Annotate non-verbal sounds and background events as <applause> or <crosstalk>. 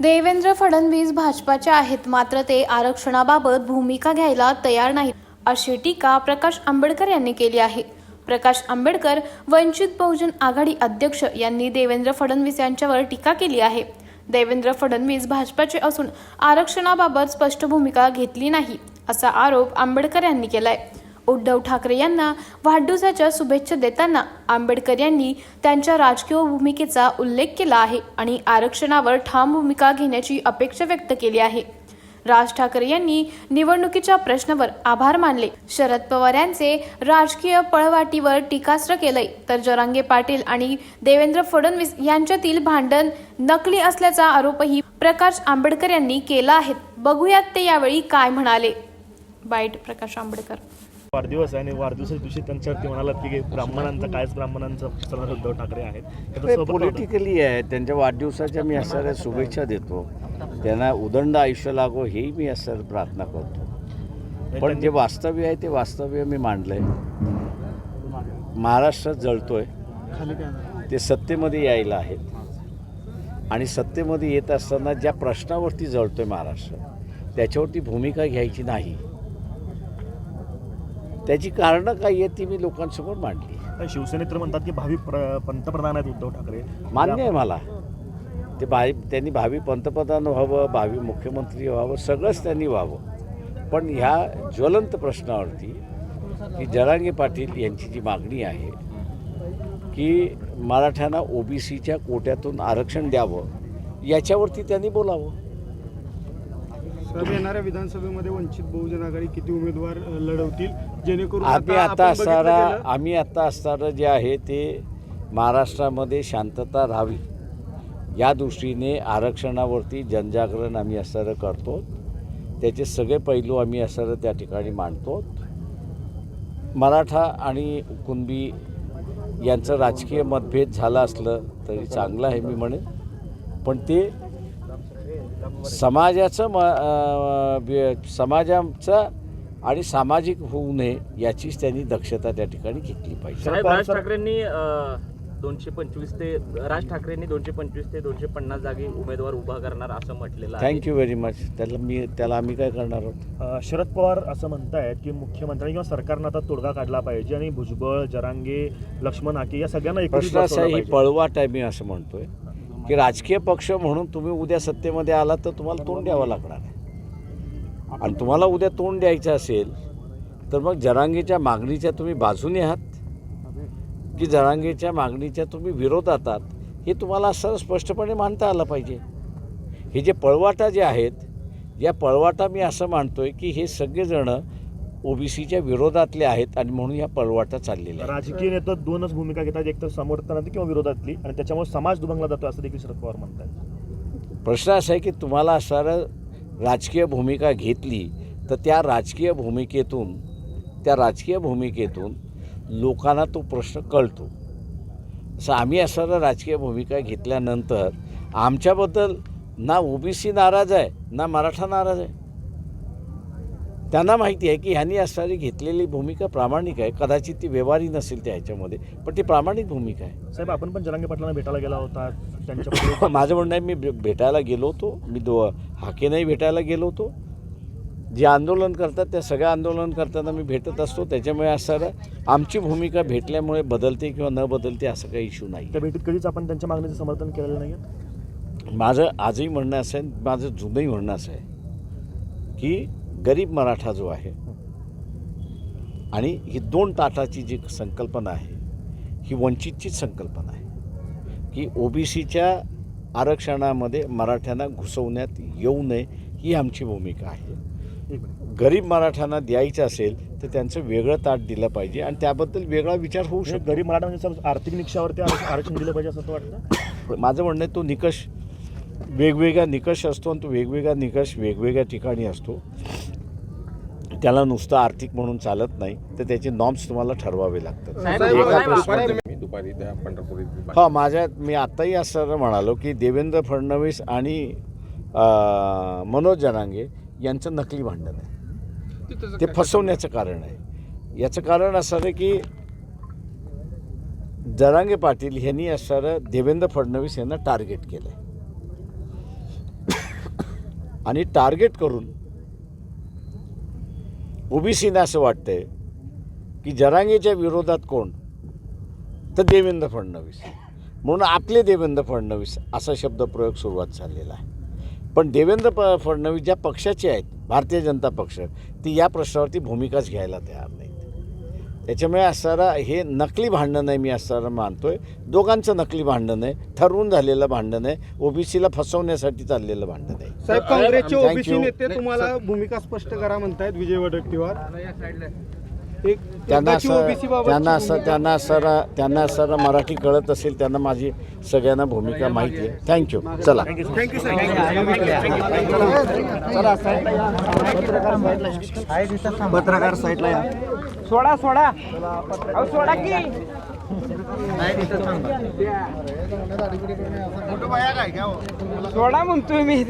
देवेंद्र फडणवीस भाजपाचे आहेत. मात्र ते आरक्षणाबाबत भूमिका घ्यायला तयार नाहीत अशी टीका प्रकाश आंबेडकर यांनी केली आहे. प्रकाश आंबेडकर वंचित बहुजन आघाडी अध्यक्ष यांनी देवेंद्र फडणवीस यांच्यावर टीका केली आहे. देवेंद्र फडणवीस भाजपाचे असून आरक्षणाबाबत स्पष्ट भूमिका घेतली नाही असा आरोप आंबेडकर यांनी केलाय. उद्धव ठाकरे यांना वाढदिवसाच्या शुभेच्छा देताना आंबेडकर यांनी त्यांच्या राजकीय भूमिकेचा उल्लेख केला आहे आणि आरक्षणावर ठाम भूमिका घेण्याची अपेक्षा व्यक्त केली आहे. राज ठाकरे यांनी निवडणुकीच्या प्रश्नावर आभार मानले. शरद पवार यांचे राजकीय पळवाटीवर टीकास्त्र केलंय. तर जरांगे पाटील आणि देवेंद्र फडणवीस यांच्यातील भांडण नकली असल्याचा आरोपही प्रकाश आंबेडकर यांनी केला आहे. बघूयात ते यावेळी काय म्हणाले. बाईट प्रकाश आंबेडकर. वाढदिवस आहे आणि वाढदिवसाच्या दिवशी त्यांच्यावरती म्हणालात की ब्राह्मणांचा कायच ब्राह्मणांचा सण उद्धव ठाकरे आहेत. पॉलिटिकली आहे. त्यांच्या वाढदिवसाच्या मी असणाऱ्या शुभेच्छा देतो. त्यांना उदंड आयुष्य लागो हेही मी असं प्रार्थना करतो. पण जे वास्तव्य आहे ते वास्तव्य मी मांडलंय महाराष्ट्र जळतोय. ते सत्तेमध्ये यायला आहेत. आणि सत्तेमध्ये येत असताना ज्या प्रश्नावरती जळतोय महाराष्ट्र त्याच्यावरती भूमिका घ्यायची नाही. त्याची कारणं काही आहेत ती मी लोकांसमोर मांडली. शिवसेनेत तर म्हणतात की भावी प्र- पंतप्रधान आहेत उद्धव ठाकरे. मान्य आहे मला. ते भावी त्यांनी भावी पंतप्रधान व्हावं भावी मुख्यमंत्री व्हावं सगळंच त्यांनी व्हावं. पण ह्या ज्वलंत प्रश्नावरती की जरांगे पाटील यांची जी मागणी आहे की मराठ्यांना ओबीसीच्या कोट्यातून आरक्षण द्यावं याच्यावरती त्यांनी बोलावं. साहेब येणाऱ्या विधानसभेमध्ये वंचित बहुजन आघाडी किती उमेदवार लढवतील? जेणेकरून आम्ही आता असणारा आम्ही आता असणारं जे आहे ते महाराष्ट्रामध्ये शांतता राहावी. या दृष्टीने आरक्षणावरती जनजागरण आम्ही असणारं करतो. त्याचे सगळे पैलू आम्ही असणारं त्या ठिकाणी मांडतो. मराठा आणि कुणबी यांचं राजकीय मतभेद झालं असलं तरी चांगलं आहे मी म्हणेन. पण ते समाजाचं म समाजाचं आणि सामाजिक होऊ नये याचीच त्यांनी दक्षता त्या ठिकाणी घेतली पाहिजे. राज ठाकरेंनी दोनशे पंचवीस ते राज ठाकरेंनी दोनशे पंचवीस ते दोनशे पन्नास जागी उमेदवार उभा करणार असं म्हटलेलं आहे. थँक्यू व्हेरी मच त्याला मी त्याला आम्ही काय करणार आहोत? शरद पवार असं म्हणतायत की मुख्यमंत्र्यांनी किंवा सरकारनं आता तोडगा काढला पाहिजे आणि भुजबळ जरांगे लक्ष्मण हाके या सगळ्यांना प्रश्न असा ही. पळवाट आहे मी असं म्हणतोय. की राजकीय पक्ष म्हणून तुम्ही उद्या सत्तेमध्ये आलात तर तुम्हाला तोंड द्यावं लागणार आहे. आणि तुम्हाला उद्या तोंड द्यायचं असेल तर मग जरांगीच्या मागणीच्या तुम्ही बाजूने आहात. की जरांगीच्या मागणीच्या तुम्ही विरोधात आहात हे तुम्हाला असं स्पष्टपणे मानता आलं पाहिजे. हे जे पळवाटा जे आहेत या पळवाटा मी असं मानतो आहे की हे सगळेजणं ओबीसीच्या विरोधातले आहेत आणि म्हणून ह्या पळवाटा चाललेल्या आहेत. राजकीय नेते दोनच भूमिका घेतात. एक तर समर्थनाची किंवा विरोधातली आणि त्याच्यामुळे समाज दुभंगला जातो असं देखील शरद पवार म्हणतात प्रश्न असा आहे की तुम्हाला असणारं राजकीय भूमिका घेतली तर त्या राजकीय भूमिकेतून त्या राजकीय भूमिकेतून लोकांना तो प्रश्न कळतो. असं आम्ही असणारं राजकीय भूमिका घेतल्यानंतर आमच्याबद्दल ना ओबीसी नाराज आहे ना मराठा नाराज आहे. त्यांना माहिती आहे की ह्यांनी असणारी घेतलेली भूमिका प्रामाणिक आहे. कदाचित ती व्यवहारी नसेल त्या ह्याच्यामध्ये पण ती प्रामाणिक भूमिका आहे. साहेब आपण पण जरांगे पाटलांना भेटायला गेला होता. त्यांच्या <laughs> माझं म्हणणं आहे मी भे- भेटायला गेलो होतो. मी दो हाकेनंही भेटायला गेलो होतो. जे आंदोलन करतात त्या सगळ्या आंदोलन करताना मी भेटत असतो. त्याच्यामुळे असं आमची भूमिका भेटल्यामुळे बदलते किंवा न बदलते असं काही इश्यू नाही. त्या भेटीत कधीच आपण त्यांच्या मागणीचं समर्थन केलेलं नाही माझं आजही म्हणणं असं आहे माझं जुनंही म्हणणं असं आहे की गरीब मराठा जो आहे आणि ही दोन ताटाची जी संकल्पना आहे ही वंचितचीच संकल्पना आहे की ओबीसीच्या आरक्षणामध्ये मराठ्यांना घुसवण्यात येऊ नये ही आमची भूमिका आहे. गरीब मराठ्यांना द्यायचं असेल तर त्यांचं वेगळं ताट दिलं पाहिजे आणि त्याबद्दल वेगळा विचार होऊ म्हणजे शकतो. गरीब मराठा म्हणजे आर्थिक निकषावरती आरक्षण आरक्षण दिलं पाहिजे असं वाटतं? माझं म्हणणं आहे तो निकष वेगवेगळा निकष असतो आणि तो वेगवेगळा निकष वेगवेगळ्या ठिकाणी असतो. त्याला नुसतं आर्थिक म्हणून चालत नाही तर त्याचे नॉर्म्स तुम्हाला ठरवावे लागतात. दुपारी हा माझ्या मी आत्ताही असं म्हणालो की देवेंद्र फडणवीस आणि मनोज जनांगे यांचं नकली भांडण आहे. ते फसवण्याचं कारण आहे. याचं कारण असं आहे की जरांगे पाटील यांनी असणारं देवेंद्र फडणवीस यांना टार्गेट केलं आहे आणि टार्गेट करून ओबीसीना असं वाटतंय की जरांगेच्या विरोधात कोण? तर देवेंद्र फडणवीस. म्हणून आपले देवेंद्र फडणवीस असा शब्दप्रयोग सुरुवात झालेला आहे. पण देवेंद्र प फडणवीस ज्या पक्षाचे आहेत भारतीय जनता पक्ष ती या प्रश्नावरती भूमिकाच घ्यायला तयार नाहीत. त्याच्यामुळे असणारा हे नकली भांडण आहे मी असणारा आहे दोघांचं नकली भांडण आहे ठरवून झालेलं भांडण आहे ओबीसीला फसवण्यासाठी चाललेलं भांडण आहे साहेब काँग्रेसचे ओबीसी. नेते तुम्हाला भूमिका स्पष्ट करा म्हणतायत विजय वडेट्टीवार. एक त्यांना असं त्यांना असं. त्यांना असं त्यांना असं मराठी कळत असेल त्यांना माझी सगळ्यांना भूमिका माहिती आहे. थँक्यू चला. थँक्यू पत्रकार साईडला या. सोडा सोडा. सोडा की. सोडा म्हणतोय मी.